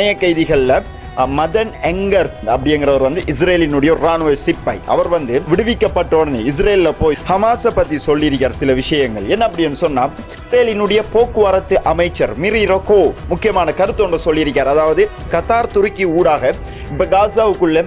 பணைய கைதிகள்ல மதன் எங்கர்ஸ் அப்படிங்கிறவர் வந்து இஸ்ரேலினுடைய ராணுவ சிப்பாய். அவர் வந்து விடுவிக்கப்பட்ட உடனே இஸ்ரேல்ல போய் ஹமாஸை பத்தி சொல்லியிருக்கார் சில விஷயங்கள். என்ன அப்படின்னு சொன்னா இஸ்ரேலினுடைய போக்குவரத்து அமைச்சர் மிரி ரொக்கோ முக்கியமான கருத்து ஒன்று சொல்லியிருக்கார். அதாவது கத்தார் துருக்கி ஊடாக இப்ப காசாவுக்குள்ள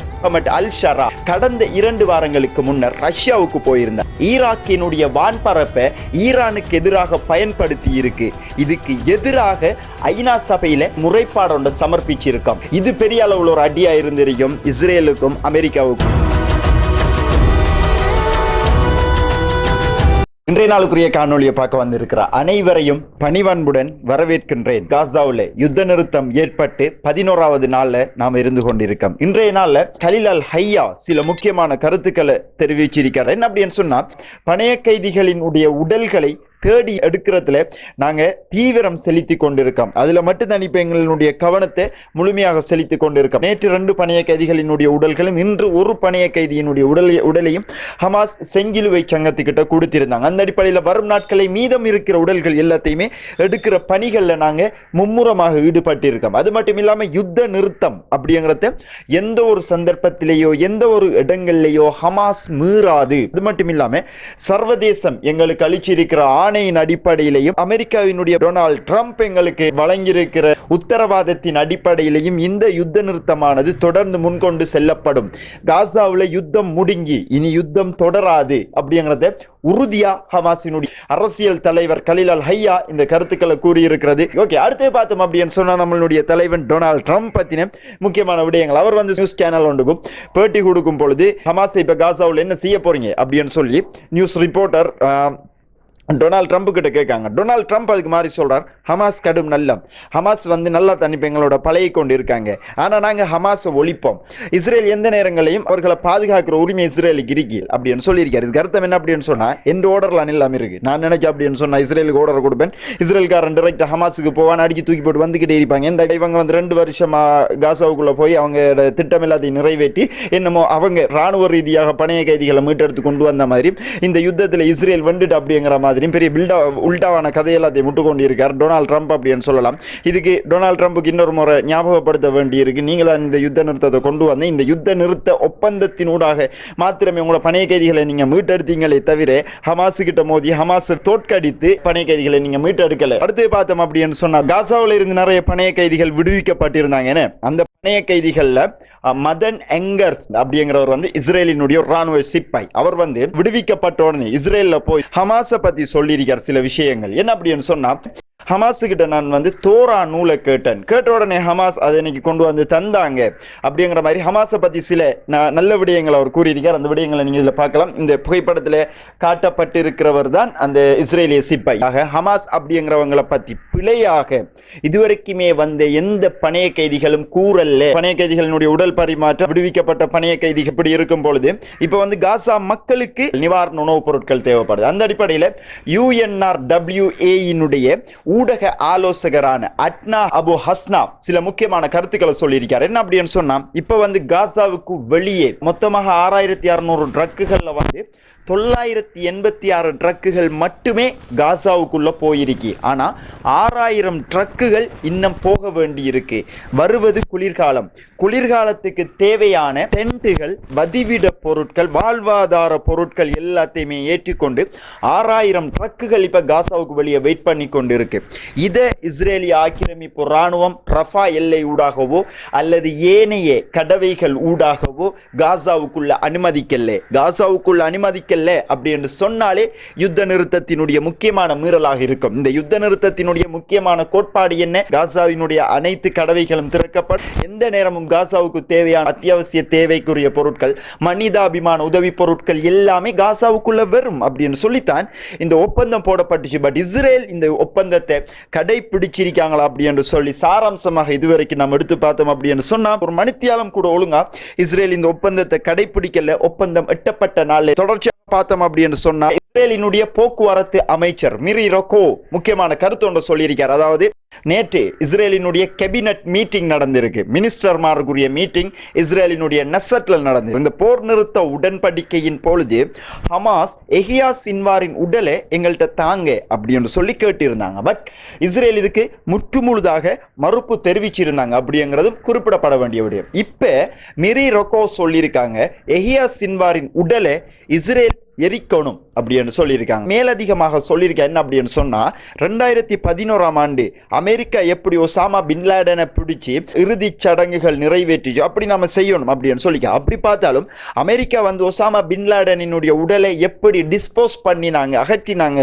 அல் ஷரா கடந்த இரண்டு வாரங்களுக்கு முன்னர் ரஷ்யாவுக்கு போயிருந்தார். ஈராக்கினுடைய வான்பரப்பை ஈரானுக்கு எதிராக பயன்படுத்தி இருக்கு. இதுக்கு எதிராக ஐநா சபையில முறைப்பாடு ஒன்று சமர்ப்பிச்சிருக்கோம். இது பெரிய பெரிய அளவில் ஒரு அடியாக இருந்திருக்கும் இஸ்ரேலுக்கும் அமெரிக்காவுக்கும். இன்றைய நாளுக்குரிய காணொலியை பார்க்க வந்திருக்கிற அனைவரையும் பணிவன்புடன் வரவேற்கின்றேன். காசாவில் யுத்த நிறுத்தம் ஏற்பட்டு பதினோராவது நாளில் நாம் இருந்து கொண்டிருக்கோம். இன்றைய நாளில் கலிலால் ஹையா சில முக்கியமான கருத்துக்களை தெரிவிச்சிருக்கிறார் என்ன அப்படின்னு சொன்னால் பணைய கைதிகளினுடைய உடல்களை தேடி எடுக்கிறதுல நாங்கள் தீவிரம் செலுத்தி கொண்டிருக்கோம். அதில் மட்டும்தான் இப்போ எங்களுடைய கவனத்தை முழுமையாக செலுத்தி கொண்டிருக்கோம். நேற்று ரெண்டு பணைய கைதிகளினுடைய உடல்களும் இன்று ஒரு பணைய கைதியினுடைய உடலை உடலையும் ஹமாஸ் செங்கிலுவை சங்கத்துக்கிட்ட கொடுத்திருந்தாங்க. அந்த அடிப்படையில் வரும் நாட்களை மீதம் இருக்கிற உடல்கள் எல்லாத்தையுமே எடுக்கிற பணிகளில் நாங்கள் மும்முரமாக ஈடுபட்டிருக்கோம். அது மட்டும் இல்லாமல் யுத்த நிறுத்தம் அப்படிங்கிறத எந்த ஒரு சந்தர்ப்பத்திலேயோ எந்த ஒரு இடங்கள்லேயோ ஹமாஸ் மீறாது. அது மட்டும் இல்லாமல் சர்வதேசம் எங்களுக்கு அளிச்சிருக்கிற ஆணையின் அடிப்படையிலையும் அமெரிக்காவினுடைய டொனால்ட் ட்ரம்ப் எங்களுக்கு வழங்கியிருக்கிற உத்தரவாதத்தின் அடிப்படையிலையும் இந்த யுத்த நிறுத்தமானது தொடர்ந்து முன்கொண்டு செல்லப்படும். காசாவில் யுத்தம் முடுங்கி இனி யுத்தம் தொடராது அப்படிங்கிறத உறுதியா ஹமாசினுடைய அரசியல் தலைவர் கலிலால் ஹையா இந்த கருத்துக்களை கூறியிருக்கிறது. ஓகே அடுத்து பார்த்தோம் அப்படின்னு சொன்னா நம்மளுடைய தலைவன் டொனால்ட் ட்ரம்ப் பத்தின முக்கியமான விடயங்கள். அவர் வந்து நியூஸ் சேனல் ஒன்றுக்கும் பேட்டி கொடுக்கும் பொழுது ஹமாஸ் இப்ப காசாவில் என்ன செய்ய போறீங்க அப்படின்னு சொல்லி நியூஸ் ரிப்போர்ட்டர் டொனால்ட் ட்ரம்ப் கிட்ட கேட்காங்க. டொனால்ட் ட்ரம்ப் அதுக்கு மாதிரி சொல்கிறார் ஹமாஸ் கடும் நல்லம். ஹமாஸ் வந்து நல்லா தனிப்பு எங்களோட பழகி கொண்டு இருக்காங்க ஆனால் நாங்கள் ஹமாஸை ஒழிப்போம். இஸ்ரேல் எந்த நேரங்களையும் அவர்களை பாதுகாக்கிற உரிமை இஸ்ரேலுக்கு இருக்கு அப்படின்னு சொல்லியிருக்காரு. இதுக்கு அர்த்தம் என்ன அப்படின்னு சொன்னால் எந்த ஓர்டர்ல இல்லாமல் இருக்குது நான் நினைக்க அப்படின்னு சொன்னால் இஸ்ரேலுக்கு ஆர்டர் கொடுப்பேன். இஸ்ரேல்காரன் டைரக்ட் ஹமாஸுக்கு போவான். அடிச்சு தூக்கி போட்டு வந்துக்கிட்டே இருப்பாங்க. இந்த இவங்க வந்து ரெண்டு வருஷமாக காசாவுக்குள்ளே போய் அவங்க திட்டம் எல்லாத்தையும் நிறைவேற்றி என்னமோ அவங்க ராணுவ ரீதியாக பணைய கைதிகளை மீட்டெடுத்து கொண்டு வந்த மாதிரி இந்த யுத்தத்தில் இஸ்ரேல் வந்துட்டு அப்படிங்கிற மாதிரி மாதிரியும் பெரிய பில்டா உல்டாவான கதை எல்லாத்தையும் விட்டு கொண்டு இருக்கார் டொனால்ட் ட்ரம்ப் அப்படின்னு சொல்லலாம். இதுக்கு டொனால்ட் ட்ரம்ப்புக்கு இன்னொரு முறை ஞாபகப்படுத்த வேண்டியிருக்கு. நீங்கள் இந்த யுத்த நிறுத்தத்தை கொண்டு வந்து இந்த யுத்த நிறுத்த ஒப்பந்தத்தினூடாக மாத்திரமே உங்களோட பணைய கைதிகளை நீங்கள் மீட்டெடுத்தீங்களே தவிர ஹமாஸ் கிட்ட மோதி ஹமாஸை தோற்கடித்து பணைய கைதிகளை நீங்கள் மீட்டெடுக்கலை. அடுத்து பார்த்தோம் அப்படின்னு சொன்னால் காசாவில் இருந்து நிறைய பணைய கைதிகள் விடுவிக்கப்பட்டிருந்தாங்க. அந்த பணைய கைதிகளில் மதன் எங்கர்ஸ் அப்படிங்கிறவர் வந்து இஸ்ரேலினுடைய ராணுவ சிப்பாய். அவர் வந்து விடுவிக்கப்பட்ட உடனே இஸ்ரேலில் போய் ஹமாஸை பற்றி சொல்லியிருக்கார் சில விஷயங்கள். என்ன அப்படின்னு சொன்னால் ஹமாஸ் கிட்ட நான் வந்து தோரா நூலை கேட்டேன். கேட்ட உடனே ஹமாஸ் அதை இன்னைக்கு கொண்டு வந்து தந்தாங்க. அப்படிங்கிற மாதிரி ஹமாஸை பத்தி சில நான் நல்ல விடயங்களை அவர் கூறியிருக்கார். அந்த விடயங்களை நீங்க இதுல பார்க்கலாம். இந்த புகைப்படத்துல காட்டப்பட்டிருக்கிறவர் தான் அந்த இஸ்ரேலிய சிப்பாய். ஆக ஹமாஸ் அப்படிங்கிறவங்களை பத்தி பிழையாக இதுவரைக்குமே வந்த எந்த பணைய கைதிகளும் கூறல்ல. பணைய கைதிகளினுடைய உடல் பரிமாற்றம் விடுவிக்கப்பட்ட பணைய கைதிகள் இப்படி இருக்கும் பொழுது இப்போ வந்து காசா மக்களுக்கு நிவாரண உணவுப் பொருட்கள் தேவைப்படுது. அந்த அடிப்படையில் யூஎன்ஆர் டபிள்யூஏயினுடைய ஊடக ஆலோசகரான அட்னா அபு ஹஸ்னா சில முக்கியமான கருத்துக்களை சொல்லியிருக்காரு. என்ன அப்படின்னு சொன்னா இப்ப வந்து காசாவுக்கு வெளியே மொத்தமாக ஆறாயிரத்தி அறுநூறு ட்ரக்குகள்ல வந்து தொள்ளாயிரத்தி எண்பத்தி ஆறு ட்ரக்குகள் மட்டுமே காசாவுக்குள்ள போயிருக்கு. ஆனா ஆறாயிரம் ட்ரக்குகள் இன்னும் போக வேண்டி இருக்கு வருவது குளிர்காலம். குளிர்காலத்துக்கு தேவையான டென்ட்டுகள் வதிவிட பொருட்கள் வாழ்வாதார பொருட்கள் எல்லாத்தையுமே ஏற்றிக்கொண்டு ஆறாயிரம் ட்ரக்குகள் இப்ப காசாவுக்கு வெளியே வெயிட் பண்ணி கொண்டு இருக்கு இருக்கு. இதை இஸ்ரேலிய ஆக்கிரமிப்பு ராணுவம் ரஃபா எல்லை ஊடாகவோ அல்லது ஏனைய கடவைகள் ஊடாகவோ காசாவுக்குள்ள அனுமதிக்கல. காசாவுக்குள்ள அனுமதிக்கல அப்படி என்று சொன்னாலே யுத்த நிறுத்தத்தினுடைய முக்கியமான மீறலாக இருக்கும். இந்த யுத்த நிறுத்தத்தினுடைய முக்கியமான கோட்பாடு என்ன? காசாவினுடைய அனைத்து கடவைகளும் திறக்கப்படும் எந்த நேரமும் காசாவுக்கு தேவையான அத்தியாவசிய தேவைக்குரிய பொருட்கள் மனிதாபிமான உதவி பொருட்கள் எல்லாமே காசாவுக்குள்ள வரும் அப்படின்னு சொல்லித்தான் இந்த ஒப்பந்தம் போடப்பட்டுச்சு. பட் இஸ்ரேல் இந்த ஒப்பந்தத்தை கடைபிடிச்சிருக்காங்களா அப்படி என்று சொல்லி சாராம்சமாக இதுவரைக்கும் நம்ம எடுத்து பார்த்தோம் அப்படி என்று சொன்னா ஒரு மணித்தியாலம் கூட ஒழுங்கா இஸ்ரேல் இந்த ஒப்பந்தத்தை கடைபிடிக்கல ஒப்பந்தம் எட்டப்பட்ட நாளில் தொடர்ச்சியாக பார்த்தோம் அப்படி என்று சொன்னா இஸ்ரேலினுடைய போக்குவரத்து அமைச்சர் மிரி ரொக்கோ முக்கியமான கருத்து ஒன்று சொல்லியிருக்கார். அதாவது நேற்று இஸ்ரேலினுடைய கேபினட் மீட்டிங் நடந்திருக்கு. மினிஸ்டர்மாருக்குரிய மீட்டிங் இஸ்ரேலினுடைய நெசட்டில் நடந்தது இந்த போர் நிறுத்த உடன்படிக்கையின் பொழுது ஹமாஸ் எஹியா சின்வாரின் உடலை எங்கள்கிட்ட தாங்க அப்படின்னு சொல்லி கேட்டிருந்தாங்க. பட் இஸ்ரேல் இதுக்கு முற்றுமுழுதாக மறுப்பு தெரிவிச்சிருந்தாங்க அப்படிங்கிறதும் குறிப்பிடப்பட வேண்டிய விடயம். இப்ப மிரி ரொக்கோ சொல்லியிருக்காங்க. எஹியா சின்வாரின் உடலை இஸ்ரேல் எரிக்கணும் அப்படின்னு சொல்லியிருக்காங்க. மேலதிகமாக சொல்லியிருக்க என்ன அப்படின்னு சொன்னால் ரெண்டாயிரத்தி பதினோராம் ஆண்டு அமெரிக்கா எப்படி ஒசாமா பின்லாடனை பிடிச்சி இறுதிச் சடங்குகள் நிறைவேற்றிச்சோ அப்படி நம்ம செய்யணும் அப்படின்னு சொல்லிக்க. அப்படி பார்த்தாலும் அமெரிக்கா வந்து ஒசாமா பின்லாடனினுடைய உடலை எப்படி டிஸ்போஸ் பண்ணினாங்க அகற்றினாங்க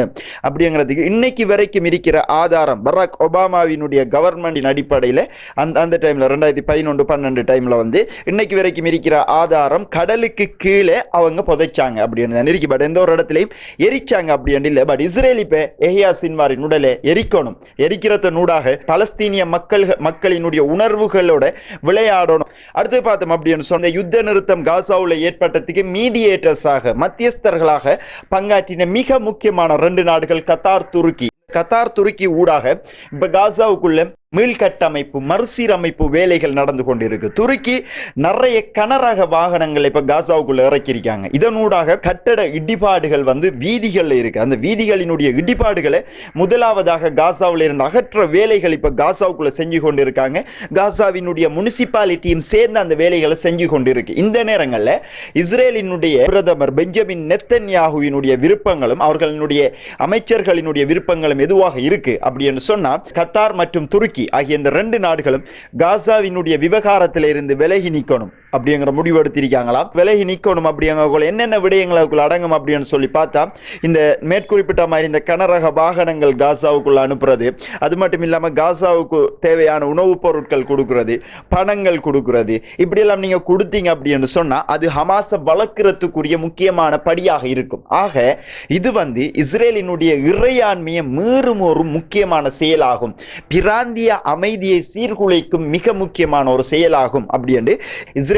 அப்படிங்கிறதுக்கு இன்னைக்கு வரைக்கும் இருக்கிற ஆதாரம் பராக் ஒபாமாவினுடைய கவர்மெண்டின் அடிப்படையில் அந்த அந்த டைமில் ரெண்டாயிரத்தி பதினொன்று பன்னெண்டு டைமில் வந்து இன்னைக்கு வரைக்கும் இருக்கிற ஆதாரம் கடலுக்கு கீழே அவங்க புதைச்சாங்க அப்படின்னு தான் பட் எந்த ஒரு இடத்துலையும் எரிச்சாங்க அப்படின்னு இல்லை. பட் இஸ்ரேல் இப்போ எஹியா சின்வாரின் உடலை எரிக்கணும். எரிக்கிறத நூடாக பலஸ்தீனிய மக்கள் மக்களினுடைய உணர்வுகளோட விளையாடணும். அடுத்து பார்த்தோம் அப்படின்னு சொன்ன யுத்த நிறுத்தம் காசாவில் ஏற்பட்டதுக்கு மீடியேட்டர்ஸாக மத்தியஸ்தர்களாக பங்காற்றின மிக முக்கியமான ரெண்டு நாடுகள் கத்தார் துருக்கி. கத்தார் துருக்கி ஊடாக இப்போ காசாவுக்குள்ள மீள்கட்டமைப்பு மறுசீரமைப்பு வேலைகள் நடந்து கொண்டிருக்கு. துருக்கி நிறைய கனரக வாகனங்கள் இப்ப காசாவுக்குள்ள இறக்கியிருக்காங்க. இதனூடாக கட்டட இடிபாடுகள் வந்து வீதிகளில் இருக்கு. அந்த வீதிகளினுடைய இடிபாடுகளை முதலாவதாக காசாவில் இருந்து அகற்ற வேலைகள் இப்ப காசாவுக்குள்ள செஞ்சு கொண்டிருக்காங்க. காசாவினுடைய முனிசிபாலிட்டியும் சேர்ந்து அந்த வேலைகளை செஞ்சு கொண்டிருக்கு. இந்த நேரங்களில் இஸ்ரேலினுடைய பிரதமர் பெஞ்சமின் நெத்தன்யாகுவினுடைய விருப்பங்களும் அவர்களினுடைய அமைச்சர்களினுடைய விருப்பங்களும் எதுவாக இருக்கு? அப்படின்னு சொன்னா கத்தார் மற்றும் துருக்கி ஆகிய இந்த ரெண்டு நாடுகளும் காசாவினுடைய விவகாரத்தில் இருந்து விலகி நிற்கணும் அப்படிங்கிற முடிவு எடுத்திருக்காங்களாம் விலகி நிற்கணும் அப்படிங்கிற என்னென்ன விடயங்களுக்குள்ள அடங்கும் அப்படின்னு சொல்லி பார்த்தா இந்த மேற்குறிப்பிட்ட மாதிரி இந்த கனரக வாகனங்கள் காசாவுக்குள்ள அனுப்புறது அது மட்டும் இல்லாமல் காசாவுக்கு தேவையான உணவுப் பொருட்கள் கொடுக்கிறது பணங்கள் கொடுக்கிறது இப்படியெல்லாம் நீங்கள் கொடுத்தீங்க அப்படின்னு சொன்னால் அது ஹமாஸை வளர்க்குறதுக்குரிய முக்கியமான படியாக இருக்கும். ஆக இது வந்து இஸ்ரேலினுடைய இறையாண்மையை மீறும் ஒரு முக்கியமான செயலாகும். பிராந்திய அமைதியை சீர்குலைக்கும் மிக முக்கியமான ஒரு செயலாகும் அப்படின்னு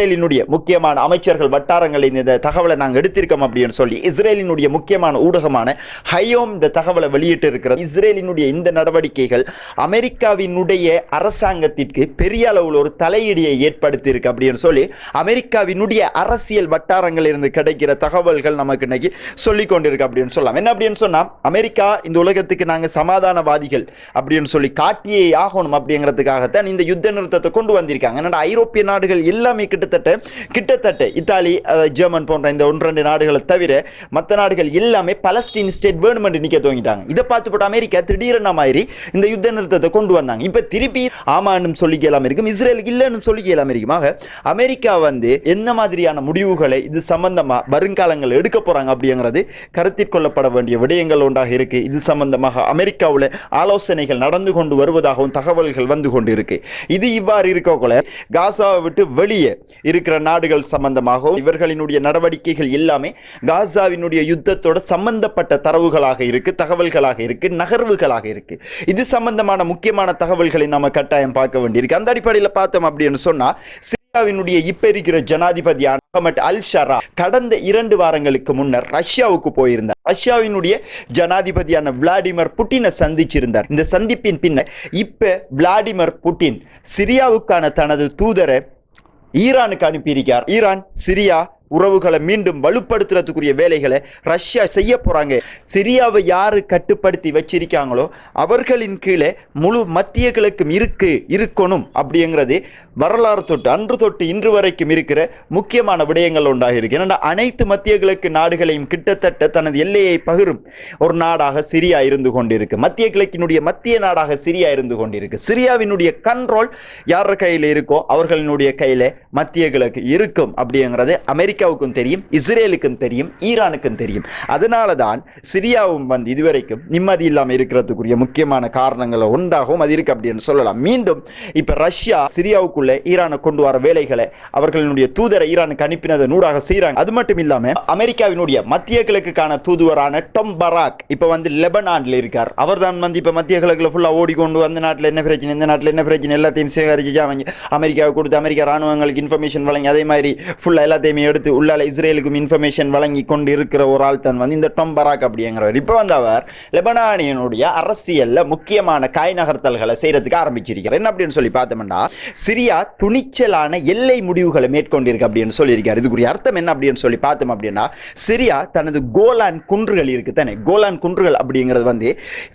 இஸ்ரேலினுடைய முக்கியமான அமைச்சர்கள் வட்டாரங்களில் இந்த தகவலை நாங்கள் எடுத்திருக்கோம் அப்படின்னு சொல்லி இஸ்ரேலினுடைய முக்கியமான ஊடகமான ஹையோம் இந்த தகவலை வெளியிட்டு இருக்கிறது இஸ்ரேலினுடைய இந்த நடவடிக்கைகள் அமெரிக்காவினுடைய அரசாங்கத்திற்கு பெரிய அளவில் ஒரு தலையீடியை ஏற்படுத்தி இருக்கு அப்படின்னு சொல்லி அமெரிக்காவினுடைய அரசியல் வட்டாரங்களில் இருந்து கிடைக்கிற தகவல்கள் நமக்கு இன்னைக்கு சொல்லி கொண்டிருக்கு அப்படின்னு சொல்லலாம். என்ன அப்படின்னு சொன்னா அமெரிக்கா இந்த உலகத்துக்கு நாங்க சமாதானவாதிகள் அப்படின்னு சொல்லி காட்டியே ஆகணும் அப்படிங்கிறதுக்காகத்தான் இந்த யுத்த நிறுத்தத்தை கொண்டு வந்திருக்காங்க. என்னடா ஐரோப்பிய நாடுகள் எல்லாமே கிட்ட கிட்டத்தட்ட கிட்டத்தட்ட இத்தாலி ஜெர்மன் போன்ற இந்த ஒன்று ரெண்டு நாடுகளை தவிர மற்ற நாடுகள் எல்லாமே பலஸ்டீன் ஸ்டேட் வேணுமென்று நிற்க துவங்கிட்டாங்க. இதை பார்த்து போட்டு அமெரிக்கா திடீரென மாதிரி இந்த யுத்த நிறுத்தத்தை கொண்டு வந்தாங்க. இப்போ திருப்பி ஆமான்னு சொல்லிக்கலாம் இருக்கும் இஸ்ரேலுக்கு இல்லைன்னு சொல்லிக்கலாம் இருக்குமாக அமெரிக்கா வந்து என்ன மாதிரியான முடிவுகளை இது சம்பந்தமாக வருங்காலங்கள் எடுக்க போகிறாங்க அப்படிங்கிறது கருத்தில் கொள்ளப்பட வேண்டிய விடயங்கள் ஒன்றாக இருக்கு. இது சம்பந்தமாக அமெரிக்காவில் ஆலோசனைகள் நடந்து கொண்டு வருவதாகவும் தகவல்கள் வந்து கொண்டு இருக்கு இது இவ்வாறு இருக்கக்குள்ள காசாவை விட்டு வெளியே இருக்கிற நாடுகள் சம்பந்தமாகவும் இவர்களினுடைய நடவடிக்கைகள் எல்லாமே காசாவினுடைய யுத்தத்தோட சம்பந்தப்பட்ட தரவுகளாக இருக்கு தகவல்களாக இருக்கு நகர்வுகளாக இருக்கு. இது சம்பந்தமான முக்கியமான தகவல்களை நாம கட்டாயம் பார்க்க வேண்டியிருக்கு. அந்த அடிப்படையில் பார்த்தோம் அப்படின்னு சொன்னா சிரியாவினுடைய இப்ப இருக்கிற ஜனாதிபதியான அகமட் அல் ஷரா கடந்த இரண்டு வாரங்களுக்கு முன்னர் ரஷ்யாவுக்கு போயிருந்தார். ரஷ்யாவினுடைய ஜனாதிபதியான விளாடிமிர் புட்டினை சந்திச்சிருந்தார். இந்த சந்திப்பின் பின்னர் இப்ப விளாடிமிர் புட்டின் சிரியாவுக்கான தனது தூதரை ஈரானுக்கு அனுப்பியிருக்கார் ஈரான் சிரியா உறவுகளை மீண்டும் வலுப்படுத்துறதுக்குரிய வேலைகளை ரஷ்யா செய்ய போகிறாங்க சிரியாவை யார் கட்டுப்படுத்தி வச்சிருக்காங்களோ அவர்களின் கீழே முழு மத்திய கிழக்கும் இருக்கு இருக்கணும் அப்படிங்கிறது வரலாறு தொட்டு அன்று தொட்டு இன்று வரைக்கும் இருக்கிற முக்கியமான விடயங்கள் உண்டாகிருக்கு ஏன்னா அனைத்து மத்திய கிழக்கு நாடுகளையும் கிட்டத்தட்ட தனது எல்லையை பகிரும் ஒரு நாடாக சிரியா இருந்து கொண்டிருக்கு. மத்திய கிழக்கினுடைய மத்திய நாடாக சிரியா இருந்து கொண்டிருக்கு. சிரியாவினுடைய கண்ட்ரோல் யார் கையில் இருக்கோ அவர்களினுடைய கையில் மத்திய கிழக்கு இருக்கும் அப்படிங்கிறது அமெரிக்காவுக்கும் தெரியும் இஸ்ரேலுக்கும் தெரியும் ஈரானுக்கும் தெரியும். அதனால தான் சிரியாவும் வந்து இதுவரைக்கும் நிம்மதி இல்லாமல் இருக்கிறதுக்குரிய முக்கியமான காரணங்களை ஒன்றாகவும் அது இருக்கு அப்படின்னு சொல்லலாம். மீண்டும் இப்ப ரஷ்யா சிரியாவுக்குள்ள ஈரானை கொண்டு வர வேலைகளை அவர்களுடைய தூதரை ஈரானுக்கு அனுப்பினதை நூடாக செய்கிறாங்க அது மட்டும் இல்லாமல் அமெரிக்காவினுடைய மத்திய கிழக்குக்கான தூதுவரான டொம் பராக் இப்ப வந்து லெபனானில் இருக்கார். அவர் தான் வந்து இப்ப மத்திய கிழக்கில் ஃபுல்லா ஓடிக்கொண்டு அந்த நாட்டில் என்ன பிரச்சனை இந்த நாட்டில் என்ன பிரச்சனை எல்லாத்தையும் சேகரிச்சு அவங்க அமெரிக்காவுக்கு கொடுத்து அமெரிக்கா ராணுவங்களுக்கு இன்ஃபர்மேஷன் வழங்கி அதே மாதிரி ஃபுல்லா எல்லாத்தையுமே எடுத்து உள்ளால இஸ்ரேலுக்கும் இன்ஃபர்மேஷன் வழங்கி கொண்டு இருக்கிற ஒரு ஆள் தான் வந்து இந்த டொம் பராக் அப்படிங்கிறவர். இப்போ வந்து அவர் லெபனானியனுடைய அரசியலில் முக்கியமான காய் நகர்த்தல்களை செய்யறதுக்கு ஆரம்பிச்சிருக்கிறார். என்ன அப்படின்னு சொல்லி பார்த்தோம்னா சிரியா துணிச்சலான எல்லை முடிவுகளை மேற்கொண்டிருக்கு அப்படின்னு சொல்லியிருக்காரு. இதுக்குரிய அர்த்தம் என்ன அப்படின்னு சொல்லி பார்த்தோம் அப்படின்னா சிரியா தனது கோலான் குன்றுகள் இருக்கு தானே. கோலான் குன்றுகள் அப்படிங்கிறது வந்து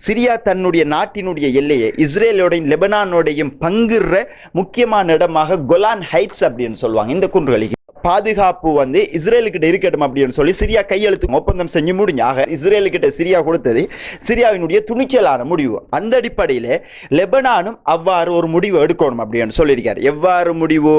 சிரியா தன்னுடைய நாட்டினுடைய எல்லையை இஸ்ரேலோடையும் லெபனானோடையும் பங்குற முக்கியமான இடமாக கோலான் ஹைட்ஸ் அப்படின்னு சொல்லுவாங்க. இந்த குன்றுகளுக்கு பாதுகாப்பு வந்து இஸ்ரேலுக்கிட்ட இருக்கட்டும் அப்படின்னு சொல்லி சிரியா கையெழுத்து ஒப்பந்தம் செஞ்சு முடிஞ்சாக இஸ்ரேலுக்கிட்ட சிரியா கொடுத்தது சிரியாவினுடைய துணிச்சலான முடிவு. அந்த அடிப்படையில் லெபனானும் அவ்வாறு ஒரு முடிவு எடுக்கணும் அப்படின்னு சொல்லியிருக்காரு. எவ்வாறு முடிவு?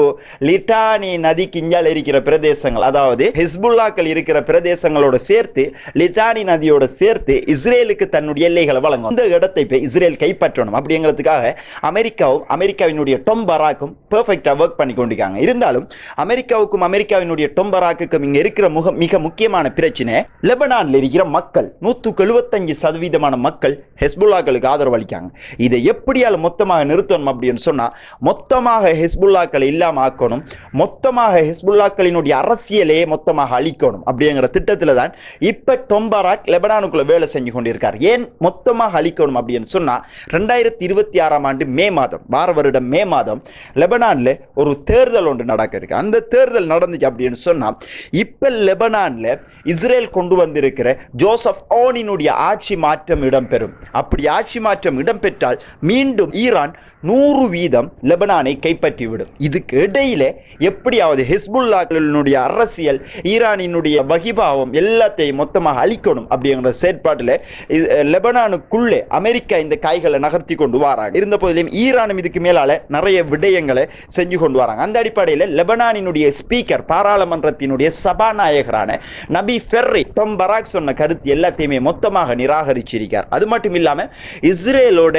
லிட்டானி நதி கிஞ்சால் இருக்கிற பிரதேசங்கள் அதாவது ஹிஸ்புல்லாக்கள் இருக்கிற பிரதேசங்களோட சேர்த்து லிட்டானி நதியோட சேர்த்து இஸ்ரேலுக்கு தன்னுடைய எல்லைகளை வழங்கும். இந்த இடத்தை போய் இஸ்ரேல் கைப்பற்றணும் அப்படிங்கிறதுக்காக அமெரிக்காவும் அமெரிக்காவினுடைய டொம் பராக்கும் பெர்ஃபெக்டாக ஒர்க் பண்ணி கொண்டிருக்காங்க இருந்தாலும் அமெரிக்காவுக்கும் அமெரிக்காவினுடைய டொம் இங்க இருக்கிற முக மிக முக்கியமான பிரச்சனை லெபனான்ல இருக்கிற மக்கள் நூற்றுக்கு எழுபத்தஞ்சு சதவீதமான மக்கள் ஹெஸ்புல்லாக்களுக்கு ஆதரவு அளிக்காங்க இதை எப்படியால் மொத்தமாக நிறுத்தணும் அப்படின்னு சொன்னா மொத்தமாக ஹெஸ்புல்லாக்களை இல்லாமல் ஆக்கணும் மொத்தமாக ஹெஸ்புல்லாக்களினுடைய அரசியலையே மொத்தமாக அழிக்கணும் அப்படிங்கிற திட்டத்தில் தான் இப்போ டொம்பராக் லெபனானுக்குள்ள வேலை செஞ்சு கொண்டிருக்கார். ஏன் மொத்தமாக அழிக்கணும் அப்படின்னு சொன்னா ரெண்டாயிரத்தி இருபத்தி ஆறாம் ஆண்டு மே மாதம் வார வருடம் மே மாதம் லெபனானில் ஒரு தேர்தல் ஒன்று நடக்க இருக்கு. அந்த தேர்தல் நடந்துச்சு அப்படின்னு சொன்னா இப்ப லெபனான்ல இஸ்ரேல் கொண்டு வந்திருக்கிற ஜோசப் ஓனினுடைய ஆட்சி மாற்றம் இடம்பெறும். அப்படி ஆட்சி மாற்றம் இடம்பெற்றால் மீண்டும் ஈரான் நூறு வீதம் லெபனானை கைப்பற்றிவிடும். இதுக்கு இடையில எப்படியாவது ஹிஸ்புல்லாக்களினுடைய அரசியல் ஈரானினுடைய வகிபாவம் எல்லாத்தையும் மொத்தமாக அழிக்கணும் அப்படிங்கிற செயற்பாட்டில் லெபனானுக்குள்ளே அமெரிக்கா இந்த காய்களை நகர்த்தி கொண்டு வராங்க. இருந்த போதிலும் ஈரானும் இதுக்கு மேலால நிறைய விடயங்களை செஞ்சு கொண்டு வராங்க. அந்த அடிப்படையில் லெபனானினுடைய ஸ்பீக்கர் பாராளுமன்றத்தினுடைய சபாநாயகரான நபி ஃபெர்ரி டொம் பராக் சொன்ன கருத்து எல்லாத்தையுமே மொத்தமாக நிராகரிச்சிருக்கார். அது மட்டும் இல்லாம இஸ்ரேலோட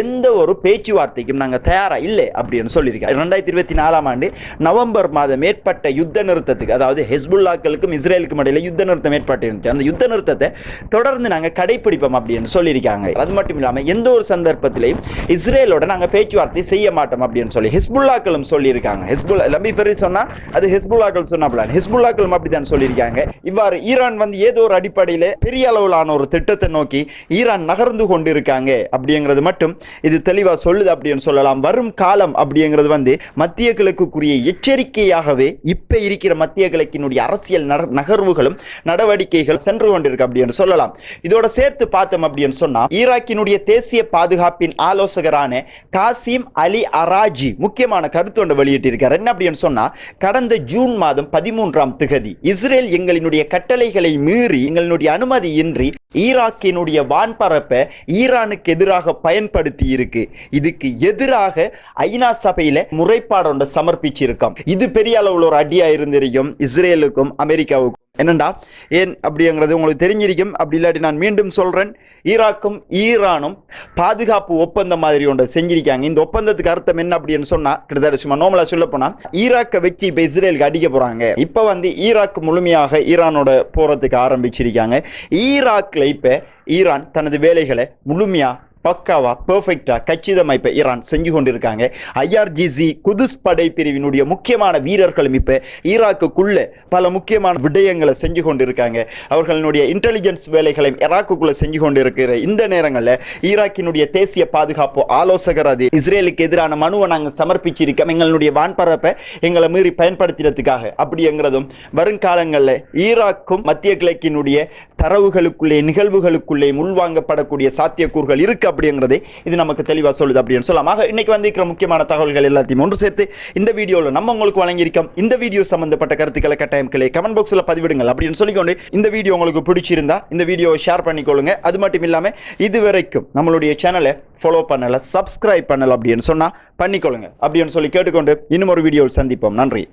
எந்த ஒரு பேச்சுவார்த்தைக்கும் நாங்கள் தயாரா இல்லை அப்படின்னு சொல்லியிருக்கார். ரெண்டாயிரத்தி இருபத்தி நாலாம் ஆண்டு நவம்பர் மாதம் ஏற்பட்ட யுத்த நிறுத்தத்துக்கு அதாவது ஹெஸ்புல்லாக்களுக்கும் இஸ்ரேலுக்கும் இடையில யுத்த நிறுத்தம் ஏற்பட்டிருந்துச்சு அந்த யுத்த நிறுத்தத்தை தொடர்ந்து நாங்கள் கடைப்பிடிப்போம் அப்படின்னு சொல்லியிருக்காங்க. அது மட்டும் இல்லாமல் எந்த ஒரு சந்தர்ப்பத்திலையும் இஸ்ரேலோட நாங்கள் பேச்சுவார்த்தை செய்ய மாட்டோம் அப்படின்னு சொல்லி ஹிஸ்புல்லாக்களும் சொல்லியிருக்காங்க. ஹிஸ்புல்லா லபி ஃபெரி சொன்னா அது ஹிஸ்புல்லாக்கள் சொன்னாப்ல ஹிஸ்புல்லாக்களும் அப்படித்தான் சொல்லியிருக்காங்க. இவ்வாறு ஈரான் வந்து ஏதோ ஒரு அடிப்படையில் பெரிய அளவிலான ஒரு திட்டத்தை நோக்கி ஈரான் நகர்ந்து கொண்டிருக்காங்க அப்படிங்கிறது மட்டும் இது தெளிவாக சொல்லுது அப்படின்னு சொல்லலாம். வரும் காலம் அப்படிங்கிறது வந்து மத்திய கிழக்குக்குரிய எச்சரிக்கையாகவே இப்போ இருக்கிற மத்திய கிழக்கினுடைய அரசியல் நகர்வுகளும் நடவடிக்கைகள் சென்று கொண்டிருக்கு அப்படின்னு சொல்லலாம். இதோட சேர்த்து பார்த்தோம் அப்படின்னு சொன்னால் ஈராக்கினுடைய தேசிய பாதுகாப்பின் ஆலோசகரான காசிம் அலி அராஜி முக்கியமான கருத்து ஒன்று வெளியிட்டிருக்கார். என்ன அப்படின்னு சொன்னால் கடந்த ஜூன் மாதம் பதிமூன்றாம் திகதி. இஸ்ரேல் எங்களினுடைய கட்டளைகளை மீறி எங்களினுடைய அனுமதியின்றி ஈராக்கினுடைய வான்பரப்பை ஈரானுக்கு எதிராக பயன்படுத்தி இருக்கு இதுக்கு எதிராக ஐநா சபையில முறைப்பாடு ஒன்றை சமர்ப்பிச்சிருக்கோம். இது பெரிய அளவுல ஒரு அடியா இருந்திருக்கும் இஸ்ரேலுக்கும் அமெரிக்காவுக்கும். என்னண்டா? ஏன் அப்படிங்கிறது உங்களுக்கு தெரிஞ்சிருக்கும். அப்படி இல்லாட்டி நான் மீண்டும் சொல்கிறேன் ஈராக்கும் ஈரானும் பாதுகாப்பு ஒப்பந்தம் மாதிரி ஒன்றை செஞ்சிருக்காங்க. இந்த ஒப்பந்தத்துக்கு அர்த்தம் என்ன அப்படின்னு சொன்னால் கிட்டத்தட்ட சும்மா நோமலாக சொல்ல போனால் ஈராக்கை வெற்றி இப்போ இஸ்ரேலுக்கு அடிக்க போகிறாங்க இப்போ வந்து ஈராக் முழுமையாக ஈரானோட போகிறதுக்கு ஆரம்பிச்சிருக்காங்க. ஈராக்கில் இப்போ ஈரான் தனது வேலைகளை முழுமையாக பக்காவா பெர்ஃபெக்டா கச்சிதமா இப்ப ஈரான் செஞ்சு கொண்டிருக்காங்க. ஐஆர்ஜிசி குதுஸ் படை பிரிவினுடைய முக்கியமான வீரர்களும் இப்ப ஈராக்குக்குள்ள பல முக்கியமான விடயங்களை செஞ்சு கொண்டிருக்காங்க. அவர்களுடைய இன்டெலிஜென்ஸ் வேலைகளை ஈராக்குக்குள்ள செஞ்சு கொண்டிருக்கிற இந்த நேரங்களில் ஈராக்கினுடைய தேசிய பாதுகாப்பு ஆலோசகர் அது இஸ்ரேலுக்கு எதிரான மனுவை நாங்கள் சமர்ப்பிச்சிருக்கோம். எங்களுடைய வான்பரப்பை எங்களை மீறி பயன்படுத்தினதுக்காக. அப்படிங்கிறதும் வருங்காலங்களில் ஈராக்கும் மத்திய கிழக்கினுடைய தரவுகளுக்குள்ளே நிகழ்வுகளுக்குள்ளே உள்வாங்கப்படக்கூடிய சாத்தியக்கூறுகள் இருக்கு அப்படிங்கிறதே இது நமக்கு தெளிவாக சொல்லுது அப்படின்னு சொல்லலாம். ஆக இன்னைக்கு வந்திருக்கிற முக்கியமான தகவல்கள் எல்லாத்தையும் ஒன்று சேர்த்து இந்த வீடியோவில் நம்ம உங்களுக்கு வழங்கியிருக்கோம். இந்த வீடியோ சம்பந்தப்பட்ட கருத்துக்களை கட்டாயம் கிளை கமெண்ட் பாக்ஸில் பதிவிடுங்கள் அப்படின்னு சொல்லிக்கொண்டு இந்த வீடியோ உங்களுக்கு பிடிச்சிருந்தா இந்த வீடியோவை ஷேர் பண்ணிக்கொள்ளுங்க. அது மட்டும் இல்லாமல் இது வரைக்கும் நம்மளுடைய சேனலை ஃபாலோ பண்ணலை சப்ஸ்கிரைப் பண்ணலை அப்படின்னு சொன்னால் பண்ணிக்கொள்ளுங்க அப்படின்னு சொல்லி கேட்டுக்கொண்டு இன்னும் ஒரு வீடியோவில் சந்திப்போம். நன்றி.